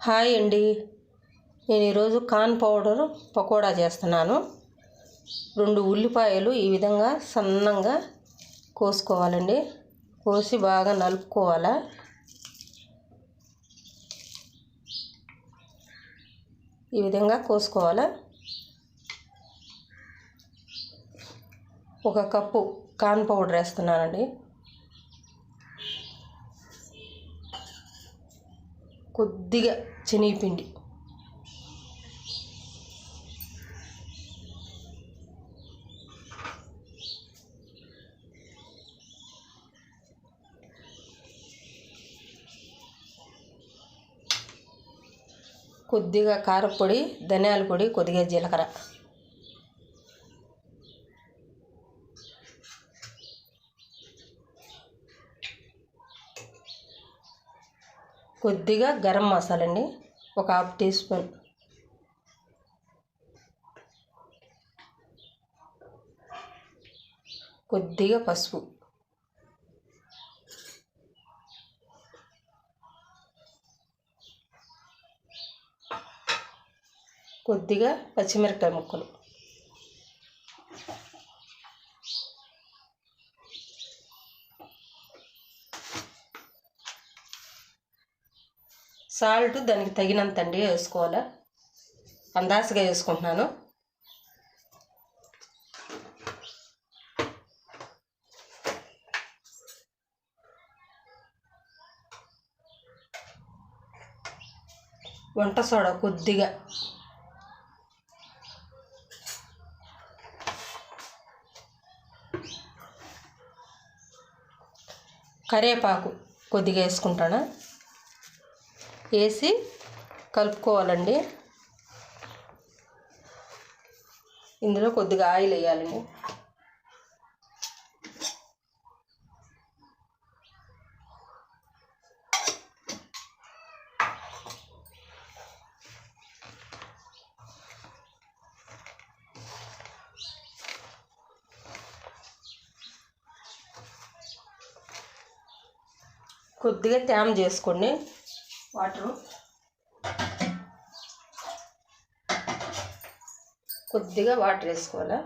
Hi అండి. నేను ఈరోజు కార్న్ పౌడర్ పకోడా చేస్తున్నాను. రెండు ఉల్లిపాయలు ఈ విధంగా సన్నంగా కోసుకోవాలండి. కోసి బాగా నలుపుకోవాలా? ఈ విధంగా కోసుకోవాలా? ఒక కప్పు కార్న్ పౌడర్ వేస్తున్నానండి. కొద్దిగా శనగపిండి. కొద్దిగా కారపొడి ధనియాల పొడి కొద్దిగా జీలకర్ర. కొద్దిగా గరం మసాలా అండి ఒక హాఫ్ టీ స్పూన్. కొద్దిగా పసుపు. కొద్దిగా పచ్చిమిరపకాయ ముక్కలు. సాల్ట్ దానికి తగినంత అండి వేసుకోవాలా. అందాసగా వేసుకుంటున్నాను. వంట సోడా కొద్దిగా. కరివేపాకు కొద్దిగా వేసుకుంటాను. వేసి కలుపుకోవాలండి. ఇందులో కొద్దిగా ఆయిల్ వేయాలండి. కొద్దిగా తేమ చేసుకోండి. వాటరు. కొద్దిగా వాటర్ వేసుకోవాలి?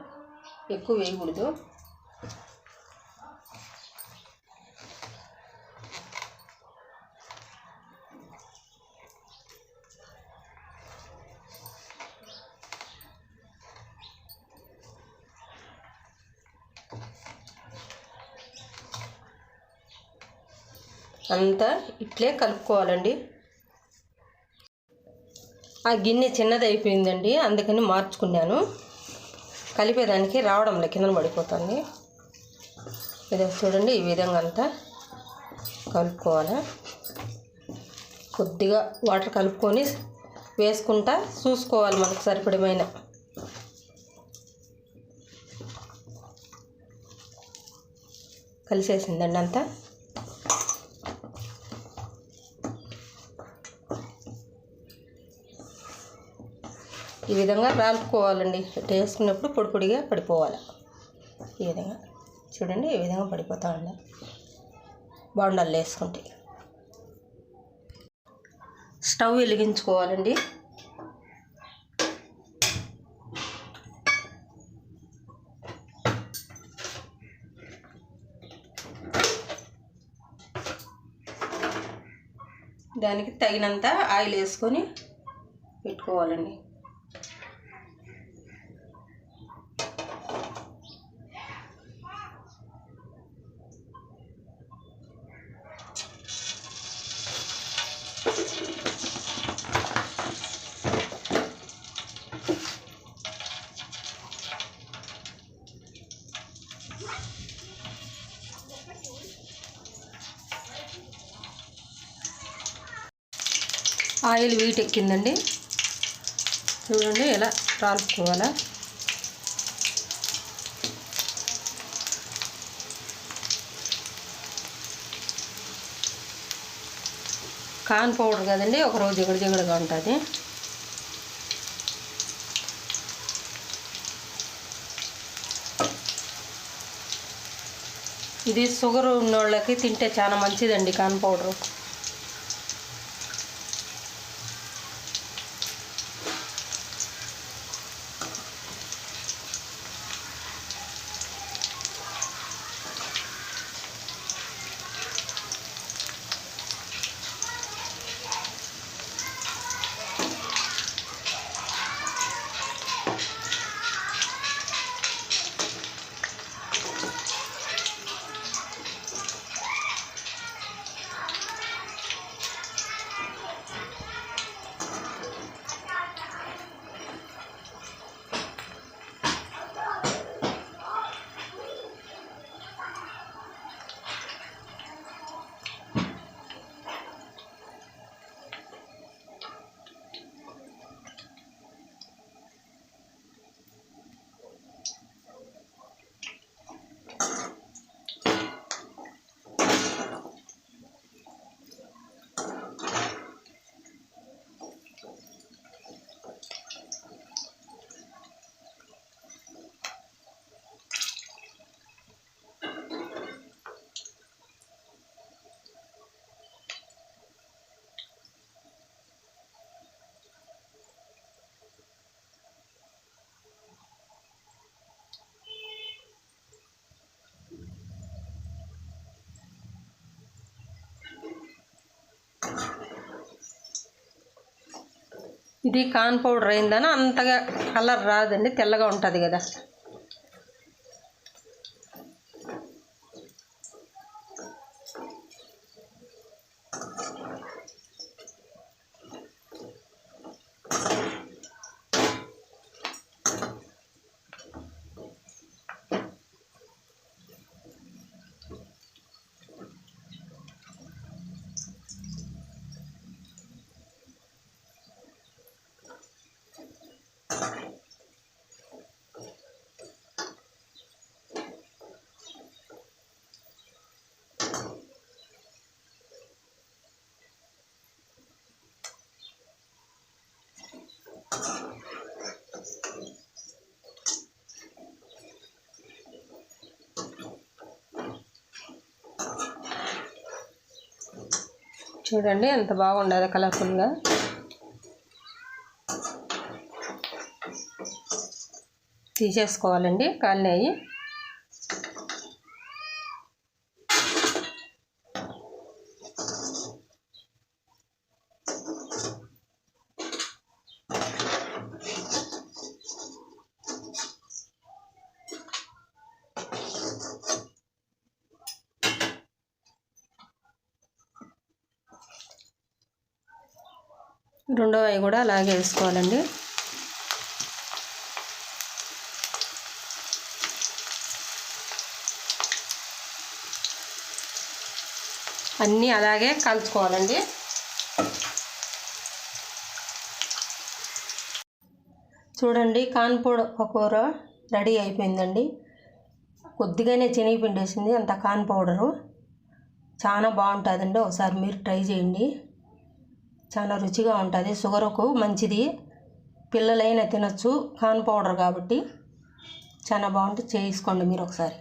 ఎక్కువ వేయకూడదు. అంతా ఇట్లే కలుపుకోవాలండి. ఆ గిన్నె చిన్నది అయిపోయిందండి అందుకని మార్చుకున్నాను. కలిపేదానికి రావడంలో కింద పడిపోతుంది. ఇది చూడండి ఈ విధంగా అంతా కలుపుకోవాలి. కొద్దిగా వాటర్ కలుపుకొని వేసుకుంటా చూసుకోవాలి మనకు సరిపడమైన. కలిసేసిందండి అంతా. ఈ విధంగా రాలుకోవాలండి. ఇట్లా వేసుకున్నప్పుడు పొడి పొడిగా పడిపోవాలి. ఈ విధంగా. చూడండి ఈ విధంగా పడిపోతూ ఉండాలి బాండాలు వేసుకుంటే. స్టవ్ వెలిగించుకోవాలండి. దానికి తగినంత ఆయిల్ వేసుకొని పెట్టుకోవాలండి. ఆయిల్ వీట్ ఎక్కిందండి చూడండి ఎలా రాలుకోవాలా కాన్ పౌడర్ కదండి ఒకరోజు జిగడ జిగడగా ఉంటుంది. ఇది షుగర్ ఉన్నోళ్ళకి తింటే చాలా మంచిదండి కాన్ పౌడరు. ఇది కార్న్ పౌడర్ అయిందని? అంతగా కలర్ రాదండి తెల్లగా ఉంటుంది కదా. చూడండి ఎంత బాగుండదు కలర్ఫుల్గా. తీసేసుకోవాలండి కాలినాయి రెండో అవి కూడా అలాగే వేసుకోవాలండి. అన్నీ అలాగే కలుపుకోవాలండి. చూడండి కాన్పూడ కూర రెడీ అయిపోయిందండి. కొద్దిగానే శనగపిండి వేసింది అంత కాన్ పౌడరు. చాలా బాగుంటుందండి ఒకసారి మీరు ట్రై చేయండి. చాలా రుచిగా ఉంటుంది. షుగర్కు మంచిది. పిల్లలైనా తినచ్చు. కాన్ పౌడర్ కాబట్టి. చాలా బాగుంటుంది చేసుకోండి మీరు ఒకసారి.